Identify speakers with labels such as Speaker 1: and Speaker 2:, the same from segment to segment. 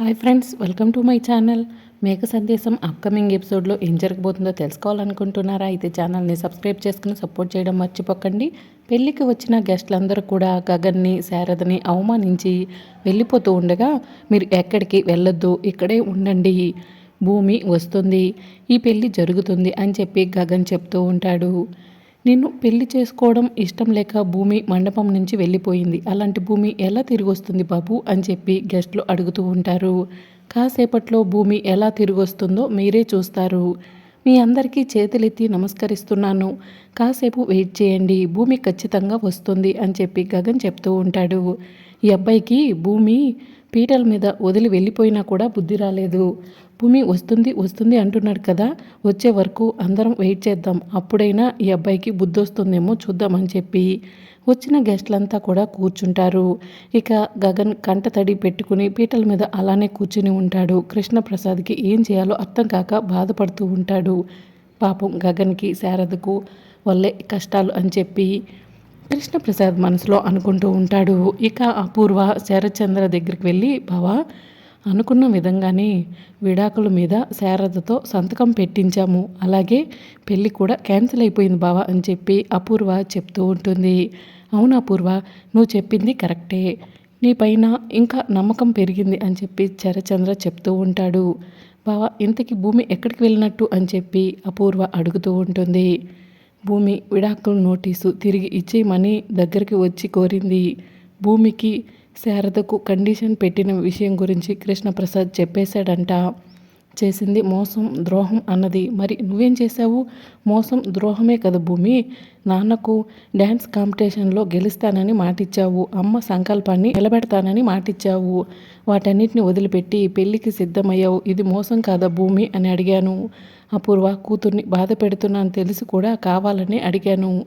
Speaker 1: Hi friends welcome to my channel. మేక సందేశం upcoming ఎపిసోడ్లో ఏం జరగబోతుందో తెలుసుకోవాలనుకుంటున్నారా? అయితే ఛానల్ని సబ్స్క్రైబ్ చేసుకుని సపోర్ట్ చేయడం మర్చిపోకండి. పెళ్ళికి వచ్చిన గెస్ట్లందరూ కూడా గగన్ని శారదని అవమానించి వెళ్ళిపోతూ ఉండగా మీరు ఎక్కడికి వెళ్ళొద్దు ఇక్కడే ఉండండి. భూమి వస్తుంది ఈ పెళ్ళి జరుగుతుంది అని చెప్పి గగన్ చెప్తూ ఉంటాడు. నిన్ను పెళ్ళి చేసుకోవడం ఇష్టం లేక భూమి మండపం నుంచి వెళ్ళిపోయింది. అలాంటి భూమి ఎలా తిరిగి వస్తుంది బాబు? అని చెప్పి గెస్ట్లు అడుగుతూ ఉంటారు. కాసేపట్లో భూమి ఎలా తిరిగి వస్తుందో మీరే చూస్తారు. మీ అందరికీ చేతులెత్తి నమస్కరిస్తున్నాను. కాసేపు వెయిట్ చేయండి భూమి ఖచ్చితంగా వస్తుంది అని చెప్పి గగన్ చెప్తూ ఉంటాడు. ఈ అబ్బాయికి భూమి పీటల మీద వదిలి వెళ్ళిపోయినా కూడా బుద్ధి రాలేదు. భూమి వస్తుంది వస్తుంది అంటున్నాడు కదా వచ్చే వరకు అందరం వెయిట్ చేద్దాం అప్పుడైనా ఈ అబ్బాయికి బుద్ధి వస్తుందేమో చూద్దామని చెప్పి వచ్చిన గెస్ట్లంతా కూడా కూర్చుంటారు. ఇక గగన్ కంట తడి పెట్టుకుని పీటల మీద అలానే కూర్చుని ఉంటాడు. కృష్ణప్రసాద్కి ఏం చేయాలో అర్థం కాక బాధపడుతూ ఉంటాడు. పాపం గగన్కి శారదకు వల్లే కష్టాలు అని చెప్పి కృష్ణప్రసాద్ మనసులో అనుకుంటూ ఉంటాడు. ఇక అపూర్వ శరత్చంద్ర దగ్గరికి వెళ్ళి బావా అనుకున్న విధంగానే విడాకుల మీద శారదతో సంతకం పెట్టించాము. అలాగే పెళ్ళి కూడా క్యాన్సిల్ అయిపోయింది బావా అని చెప్పి అపూర్వ చెప్తూ ఉంటుంది. అవును అపూర్వ నువ్వు చెప్పింది కరెక్టే. నీ పైన ఇంకా నమ్మకం పెరిగింది అని చెప్పి చరచంద్ర చెప్తూ ఉంటాడు. బావా ఇంతకి భూమి ఎక్కడికి వెళ్ళినట్టు అని చెప్పి అపూర్వ అడుగుతూ ఉంటుంది. భూమి విడాకుల నోటీసు తిరిగి ఇచ్చేయమని దగ్గరికి వచ్చి కోరింది. భూమికి శారదకు కండిషన్ పెట్టిన విషయం గురించి కృష్ణప్రసాద్ చెప్పేశాడంట. చేసింది మోసం ద్రోహం అన్నది. మరి నువ్వేం చేశావు? మోసం ద్రోహమే కదా భూమి. నాన్నకు డ్యాన్స్ కాంపిటీషన్లో గెలుస్తానని మాటిచ్చావు. అమ్మ సంకల్పాన్ని నిలబెడతానని మాటిచ్చావు. వాటన్నిటిని వదిలిపెట్టి పెళ్ళికి సిద్ధమయ్యావు. ఇది మోసం కాదా భూమి అని అడిగాను. అపూర్వ కూతుర్ని బాధ పెడుతున్నాను తెలిసి కూడా కావాలని అడిగాను.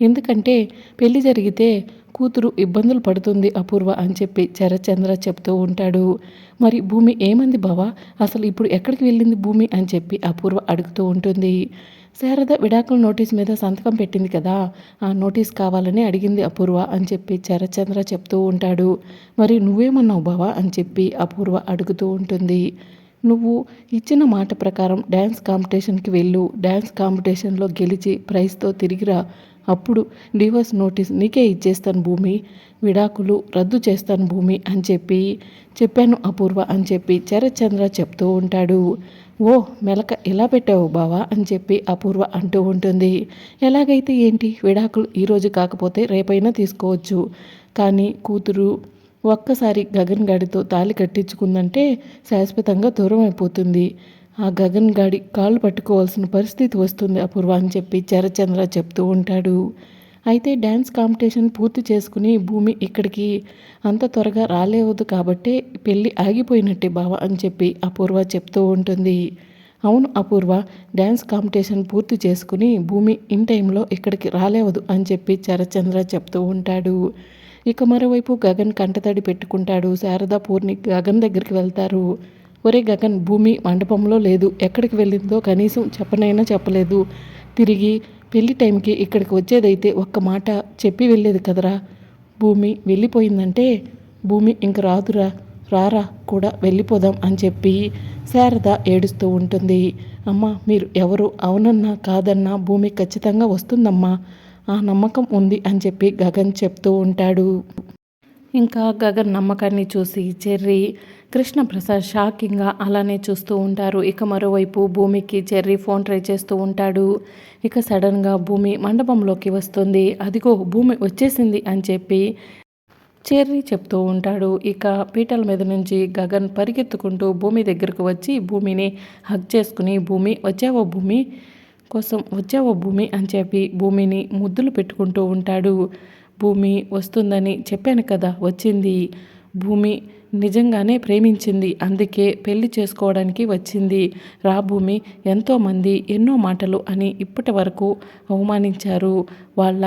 Speaker 1: ఎందుకంటే పెళ్ళి జరిగితే కూతురు ఇబ్బందులు పడుతుంది అపూర్వ అని చెప్పి చరచంద్ర చెప్తూ ఉంటాడు. మరి భూమి ఏమంది బావా? అసలు ఇప్పుడు ఎక్కడికి వెళ్ళింది భూమి? అని చెప్పి అపూర్వ అడుగుతూ ఉంటుంది. శారద విడాకుల నోటీస్ మీద సంతకం పెట్టింది కదా ఆ నోటీస్ కావాలని అడిగింది అపూర్వ అని చెప్పి చరచంద్ర చెప్తూ ఉంటాడు. మరి నువ్వేమన్నావు బావా? అని చెప్పి అపూర్వ అడుగుతూ ఉంటుంది. నువ్వు ఇచ్చిన మాట ప్రకారం డ్యాన్స్ కాంపిటీషన్కి వెళ్ళు. డ్యాన్స్ కాంపిటీషన్లో గెలిచి ప్రైజ్తో తిరిగిరా అప్పుడు డివోర్స్ నోటీస్ నీకే ఇచ్చేస్తాను భూమి. విడాకులు రద్దు చేస్తాను భూమి అని చెప్పి చెప్పాను అపూర్వ అని చెప్పి చరచంద్ర చెప్తూ ఉంటాడు. ఓ మెలక ఎలా పెట్టావు బావా అని చెప్పి అపూర్వ అంటూ ఉంటుంది. ఎలాగైతే ఏంటి? విడాకులు ఈరోజు కాకపోతే రేపైనా తీసుకోవచ్చు. కానీ కూతురు ఒక్కసారి గగన్ గాడితో తాళి కట్టించుకుందంటే శాశ్వతంగా దూరం అయిపోతుంది ఆ గగన్ గాడి కాళ్ళు పట్టుకోవాల్సిన పరిస్థితి వస్తుంది అపూర్వ అని చెప్పి చరచంద్ర చెప్తూ ఉంటాడు. అయితే డ్యాన్స్ కాంపిటీషన్ పూర్తి చేసుకుని భూమి ఇక్కడికి అంత త్వరగా రాలేవద్దు కాబట్టే పెళ్ళి ఆగిపోయినట్టే బావ అని చెప్పి అపూర్వ చెప్తూ ఉంటుంది. అవును అపూర్వ డ్యాన్స్ కాంపిటీషన్ పూర్తి చేసుకుని భూమి ఇన్ టైంలో ఇక్కడికి రాలేవదు అని చెప్పి చరచంద్ర చెప్తూ ఉంటాడు. ఇక మరోవైపు గగన్ కంటతడి పెట్టుకుంటాడు. శారదా పూర్ణి గగన్ దగ్గరికి వెళ్తారు. ఒరే గగన్ భూమి మండపంలో లేదు. ఎక్కడికి వెళ్ళిందో కనీసం చెప్పనైనా చెప్పలేదు. తిరిగి పెళ్ళి టైంకి ఇక్కడికి వచ్చేదైతే ఒక్క మాట చెప్పి వెళ్ళేది కదరా? భూమి వెళ్ళిపోయిందంటే? భూమి ఇంక రాదురా. రారా కూడా వెళ్ళిపోదాం అని చెప్పి శారద ఏడుస్తూ ఉంటుంది. అమ్మ మీరు ఎవరు? అవునన్నా కాదన్నా భూమి ఖచ్చితంగా వస్తుందమ్మా. ఆ నమ్మకం ఉంది అని చెప్పి గగన్ చెప్తూ ఉంటాడు. ఇంకా గగన్ నమ్మకాన్ని చూసి చెర్రీ కృష్ణప్రసాద్ షాకింగ్గా అలానే చూస్తూ ఉంటారు. ఇక మరోవైపు భూమికి చెర్రీ ఫోన్ ట్రై చేస్తూ ఉంటాడు. ఇక సడన్గా భూమి మండపంలోకి వస్తుంది. అదిగో భూమి వచ్చేసింది అని చెప్పి చెర్రీ చెప్తూ ఉంటాడు. ఇక పీటల మీద నుంచి గగన్ పరిగెత్తుకుంటూ భూమి దగ్గరకు వచ్చి భూమిని హగ్ చేసుకుని భూమి వచ్చావో భూమి? కోసం వచ్చావో భూమి అని చెప్పి భూమిని ముద్దులు పెట్టుకుంటూ ఉంటాడు. భూమి వస్తుందని చెప్పాను కదా వచ్చింది. భూమి నిజంగానే ప్రేమించింది. అందుకే పెళ్ళి చేసుకోవడానికి వచ్చింది. రా భూమి ఎంతోమంది ఎన్నో మాటలు అని ఇప్పటి వరకు అవమానించారు. వాళ్ళ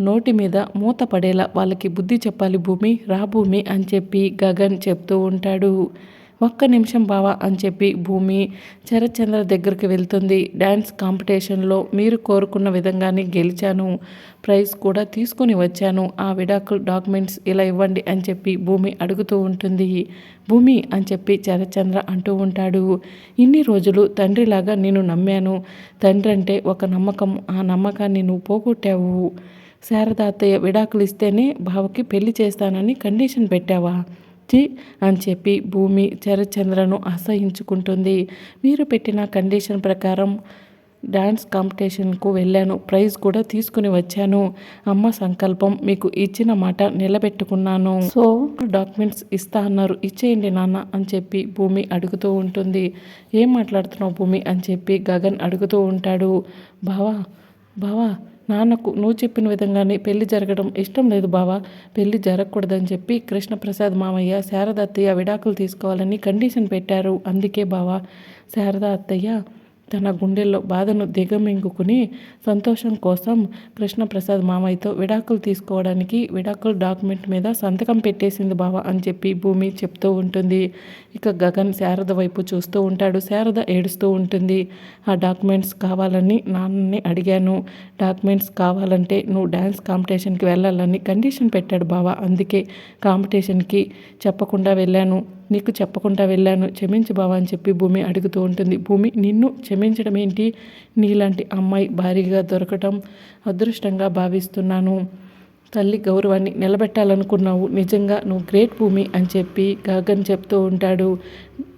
Speaker 1: నోటి మీద మూత పడేలా వాళ్ళకి బుద్ధి చెప్పాలి భూమి రా భూమి అని చెప్పి గగన్ చెప్తూ ఉంటాడు. ఒక్క నిమిషం బావా అని చెప్పి భూమి శరత్చంద్ర దగ్గరికి వెళ్తుంది. డ్యాన్స్ కాంపిటీషన్లో మీరు కోరుకున్న విధంగానే గెలిచాను. ప్రైజ్ కూడా తీసుకుని వచ్చాను. ఆ విడాకుల డాక్యుమెంట్స్ ఇలా ఇవ్వండి అని చెప్పి భూమి అడుగుతూ ఉంటుంది. భూమి అని చెప్పి శరత్చంద్ర అంటూ ఉంటాడు. ఇన్ని రోజులు తండ్రిలాగా నేను నమ్మాను. తండ్రి అంటే ఒక నమ్మకం. ఆ నమ్మకాన్ని నువ్వు పోగొట్టావు. శారదాతయ్య విడాకులు ఇస్తేనే బావకి పెళ్ళి చేస్తానని కండిషన్ పెట్టావా? చి అని చెప్పి భూమి చరచంద్రను అసహించుకుంటుంది. మీరు పెట్టిన కండిషన్ ప్రకారం డాన్స్ కాంపిటీషన్కు వెళ్ళాను. ప్రైజ్ కూడా తీసుకుని వచ్చాను. అమ్మ సంకల్పం మీకు ఇచ్చిన మాట నిలబెట్టుకున్నాను. సో? డాక్యుమెంట్స్ ఇస్తా అన్నారు. ఇచ్చేయండి నాన్న అని చెప్పి భూమి అడుగుతూ ఉంటుంది. ఏం మాట్లాడుతున్నావు భూమి అని చెప్పి గగన్ అడుగుతూ ఉంటాడు. బావా బావా నాన్నకు నువ్వు చెప్పిన విధంగానే పెళ్ళి జరగడం ఇష్టం లేదు బావా. పెళ్ళి జరగకూడదని చెప్పి కృష్ణప్రసాద్ మామయ్య శారద అత్తయ్య విడాకులు తీసుకోవాలని కండిషన్ పెట్టారు. అందుకే బావా శారద అత్తయ్య తన గుండెల్లో బాధను దిగమింగుకుని సంతోషం కోసం కృష్ణప్రసాద్ మామయ్యతో విడాకులు తీసుకోవడానికి విడాకుల డాక్యుమెంట్ మీద సంతకం పెట్టేసింది బావ అని చెప్పి భూమి చెప్తూ ఉంటుంది. ఇక గగన్ శారద వైపు చూస్తూ ఉంటాడు. శారద ఏడుస్తూ ఉంటుంది. ఆ డాక్యుమెంట్స్ కావాలని నాన్నని అడిగాను. డాక్యుమెంట్స్ కావాలంటే నువ్వు డ్యాన్స్ కాంపిటీషన్కి వెళ్ళాలని కండిషన్ పెట్టాడు బావ. అందుకే కాంపిటీషన్కి చెప్పకుండా వెళ్ళాను. నీకు చెప్పకుండా వెళ్ళాను. క్షమించు బావా అని చెప్పి భూమి అడుగుతూ ఉంటుంది. భూమి నిన్ను క్షమించడం ఏంటి? నీలాంటి అమ్మాయి భారీగా దొరకటం అదృష్టంగా భావిస్తున్నాను. తల్లి గౌరవాన్ని నిలబెట్టాలనుకున్నావు. నిజంగా నువ్వు గ్రేట్ భూమి అని చెప్పి గగన్ చెప్తూ ఉంటాడు.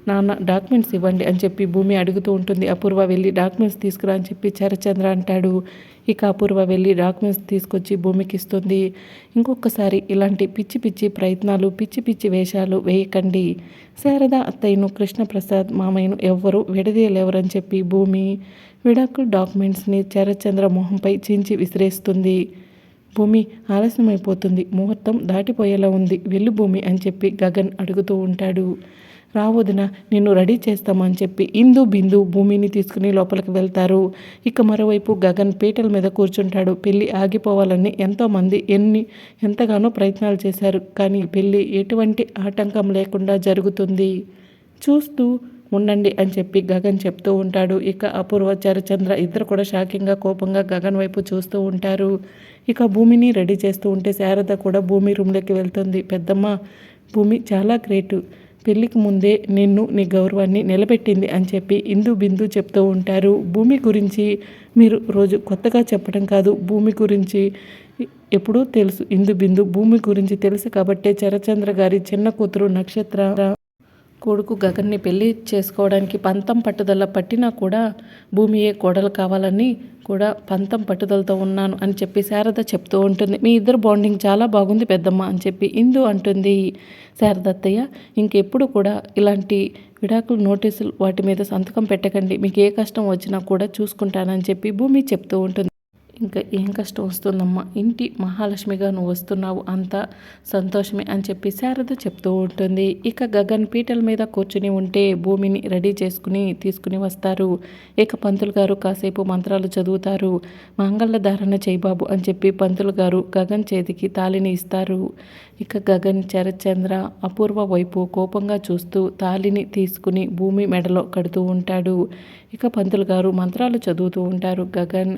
Speaker 1: నాన్న డాక్యుమెంట్స్ ఇవ్వండి అని చెప్పి భూమి అడుగుతూ ఉంటుంది. అపూర్వ వెళ్ళి డాక్యుమెంట్స్ తీసుకురా అని చెప్పి చరచంద్ర అంటాడు. ఇక అపూర్వ వెళ్ళి డాక్యుమెంట్స్ తీసుకొచ్చి భూమికి ఇస్తుంది ఇంకొకసారి ఇలాంటి పిచ్చి పిచ్చి ప్రయత్నాలు పిచ్చి పిచ్చి వేషాలు వేయకండి. శారద అత్తయ్యను కృష్ణప్రసాద్ మామయ్యను ఎవ్వరూ విడదీయలేవరని చెప్పి భూమి విడాకుల డాక్యుమెంట్స్ని చరచంద్ర మొహంపై చించి విసిరేస్తుంది. భూమి ఆలస్యమైపోతుంది. ముహూర్తం దాటిపోయేలా ఉంది. వెళ్ళు భూమి అని చెప్పి గగన్ అడుగుతూ ఉంటాడు. రావదిన నిన్ను రెడీ చేస్తామని చెప్పి ఇందు బిందు భూమిని తీసుకుని లోపలికి వెళ్తారు. ఇక మరోవైపు గగన్ పీటల మీద కూర్చుంటాడు. పెళ్ళి ఆగిపోవాలని ఎంతోమంది ఎన్ని ఎంతగానో ప్రయత్నాలు చేశారు. కానీ పెళ్ళి ఎటువంటి ఆటంకం లేకుండా జరుగుతుంది. చూస్తూ ఉండండి అని చెప్పి గగన్ చెప్తూ ఉంటాడు. ఇక అపూర్వ చరచంద్ర ఇద్దరు కూడా షాకింగ్గా కోపంగా గగన్ వైపు చూస్తూ ఉంటారు. ఇక భూమిని రెడీ చేస్తూ ఉంటే శారద కూడా భూమి రూమ్లోకి వెళ్తుంది. పెద్దమ్మ భూమి చాలా గ్రేటు. పెళ్ళికి ముందే నిన్ను నీ గౌరవాన్ని నిలబెట్టింది అని చెప్పి ఇందు బిందు చెప్తూ ఉంటారు. భూమి గురించి మీరు రోజు కొత్తగా చెప్పడం కాదు. భూమి గురించి ఎప్పుడూ తెలుసు. ఇందు బిందు భూమి గురించి తెలుసు కాబట్టే చరచంద్ర గారి చిన్న కూతురు నక్షత్ర కొడుకు గగన్ని పెళ్ళి చేసుకోవడానికి పంతం పట్టుదల పట్టినా కూడా భూమియే కోడలు కావాలని కూడా పంతం పట్టుదలతో ఉన్నాను అని చెప్పి శారద చెప్తూ ఉంటుంది. మీ ఇద్దరు బాండింగ్ చాలా బాగుంది పెద్దమ్మ అని చెప్పి ఇందు అంటుంది శారదత్తయ్య. ఇంకెప్పుడు కూడా ఇలాంటి విడాకులు నోటీసులు వాటి మీద సంతకం పెట్టకండి. మీకు ఏ కష్టం వచ్చినా కూడా చూసుకుంటానని చెప్పి భూమి చెప్తూ ఉంటుంది. ఇంకా ఏం కష్టం వస్తుందమ్మా? ఇంటి మహాలక్ష్మిగా నువ్వు వస్తున్నావు అంత సంతోషమే అని చెప్పి శారద చెప్తూ ఉంటుంది. ఇక గగన్ పీటల మీద కూర్చుని ఉంటే భూమిని రెడీ చేసుకుని తీసుకుని వస్తారు. ఇక పంతులు గారు కాసేపు మంత్రాలు చదువుతారు. మంగళ ధారణ చేయబాబు అని చెప్పి పంతులు గారు గగన్ చేతికి తాలిని ఇస్తారు. ఇక గగన్ చరచంద్ర అపూర్వ వైపు కోపంగా చూస్తూ తాలిని తీసుకుని భూమి మెడలో కడుతూ ఉంటాడు. ఇక పంతులు గారు మంత్రాలు చదువుతూ ఉంటారు. గగన్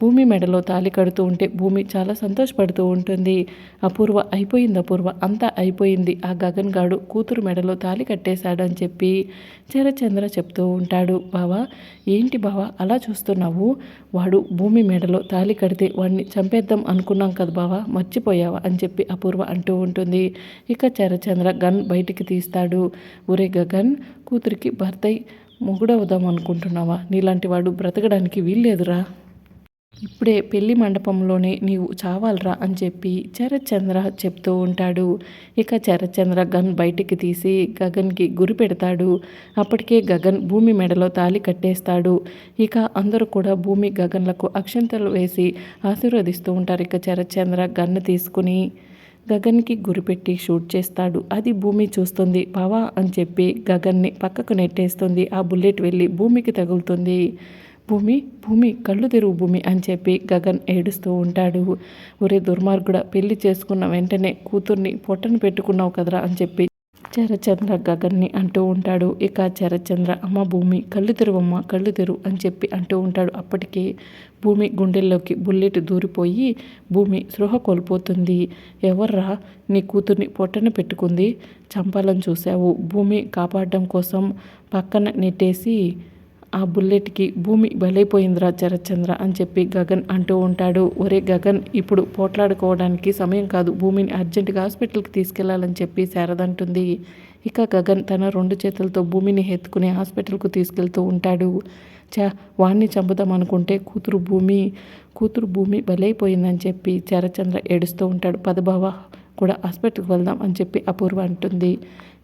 Speaker 1: భూమి మెడలో తాలి కడుతూ ఉంటే భూమి చాలా సంతోషపడుతూ ఉంటుంది. అపూర్వ అయిపోయింది అపూర్వ. అంతా అయిపోయింది. ఆ గగన్ గాడు కూతురు మెడలో తాలి కట్టేశాడు అని చెప్పి చరచంద్ర చెప్తూ ఉంటాడు. బావా ఏంటి బావా అలా చూస్తున్నావు? వాడు భూమి మెడలో తాలి కడితే వాడిని చంపేద్దాం అనుకున్నాం కదా బావా మర్చిపోయావా అని చెప్పి అపూర్వ అంటూ ఉంటుంది. ఇక చరచంద్ర గన్ బయటికి తీస్తాడు. ఒరే గగన్ కూతురికి భర్త మొగుడవుదాం అనుకుంటున్నావా? నీలాంటి వాడు బ్రతకడానికి వీల్లేదురా. ఇప్పుడే పెళ్ళి మండపంలోనే నీవు చావాలరా అని చెప్పి చరచంద్ర చెప్తూ ఉంటాడు. ఇక చరచంద్ర గన్ బయటికి తీసి గగన్కి గురి పెడతాడు. అప్పటికే గగన్ భూమి మెడలో తాలి కట్టేస్తాడు. ఇక అందరూ కూడా భూమి గగన్లకు అక్షంతలు వేసి ఆశీర్వదిస్తూ ఉంటారు ఇక చరచంద్ర గన్ను తీసుకుని. గగన్కి గురిపెట్టి షూట్ చేస్తాడు. అది భూమి చూస్తుంది. పవా అని చెప్పి గగన్ని పక్కకు నెట్టేస్తుంది. ఆ బుల్లెట్ వెళ్ళి భూమికి తగులుతుంది. భూమి భూమి కళ్ళు తెరువు భూమి అని చెప్పి గగన్ ఏడుస్తూ ఉంటాడు. ఒరే దుర్మార్గుడ పెళ్ళి చేసుకున్న వెంటనే కూతుర్ని పొట్టను పెట్టుకున్నావు కదరా అని చెప్పి చరచంద్ర గగన్ని అంటూ ఉంటాడు. ఇక చరచంద్ర అమ్మ భూమి కళ్ళు తెరువమ్మ కళ్ళు తెరు అని చెప్పి అంటూ ఉంటాడు. అప్పటికే భూమి గుండెల్లోకి బుల్లెట్ దూరిపోయి భూమి స్పృహ కోల్పోతుంది. ఎవర్రా నీ కూతుర్ని పొట్టన పెట్టుకుంది? చంపాలని చూశావు. భూమి కాపాడడం కోసం పక్కన నెట్టేసి ఆ బుల్లెట్కి భూమి బలైపోయిందిరా చరచంద్ర అని చెప్పి గగన్ అంటూ ఉంటాడు. ఒరే గగన్ ఇప్పుడు పోట్లాడుకోవడానికి సమయం కాదు. భూమిని అర్జెంటుగా హాస్పిటల్కి తీసుకెళ్ళాలని చెప్పి శారదంటుంది ఇక గగన్ తన రెండు చేతులతో భూమిని ఎత్తుకుని హాస్పిటల్కు తీసుకెళ్తూ ఉంటాడు. చా వాణ్ణి చంపుదాం అనుకుంటే కూతురు భూమి కూతురు భూమి బలైపోయిందని చెప్పి చరచంద్ర ఏడుస్తూ ఉంటాడు. పదభావ కూడా హాస్పిటల్కి వెళ్దాం అని చెప్పి అపూర్వ అంటుంది.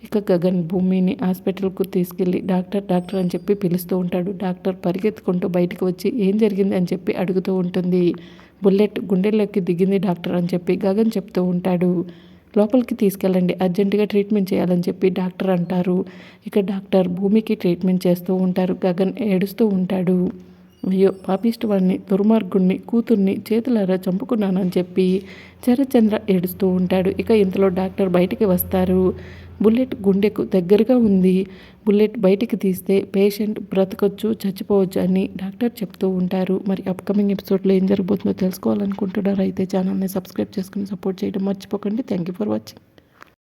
Speaker 1: ఇక గగన్ భూమిని హాస్పిటల్కు తీసుకెళ్ళి డాక్టర్ డాక్టర్ అని చెప్పి పిలుస్తూ ఉంటాడు. డాక్టర్ పరిగెత్తుకుంటూ బయటకు వచ్చి ఏం జరిగింది అని చెప్పి అడుగుతూ ఉంటుంది. బుల్లెట్ గుండెల్లోకి దిగింది డాక్టర్ అని చెప్పి గగన్ చెప్తూ ఉంటాడు. లోపలికి తీసుకెళ్ళండి అర్జెంటుగా ట్రీట్మెంట్ చేయాలని చెప్పి డాక్టర్ అంటారు. ఇక డాక్టర్ భూమికి ట్రీట్మెంట్ చేస్తూ ఉంటారు. గగన్ ఏడుస్తూ ఉంటాడు. అయ్యో పాపిస్ట్ వాడిని దుర్మార్గుణ్ణి కూతుర్ని చేతులారా చంపుకున్నానని చెప్పి చరచంద్ర ఏడుస్తూ ఉంటాడు. ఇక ఇంతలో డాక్టర్ బయటికి వస్తారు. బుల్లెట్ గుండెకు దగ్గరగా ఉంది. బుల్లెట్ బయటికి తీస్తే పేషెంట్ బ్రతకొచ్చు చచ్చిపోవచ్చు అని డాక్టర్ చెప్తూ ఉంటారు. మరి అప్కమింగ్ ఎపిసోడ్లో ఏం జరగబోతుందో తెలుసుకోవాలనుకుంటున్నారు? అయితే ఛానల్ని సబ్స్క్రైబ్ చేసుకుని సపోర్ట్ చేయడం మర్చిపోకండి. Thank you for watching.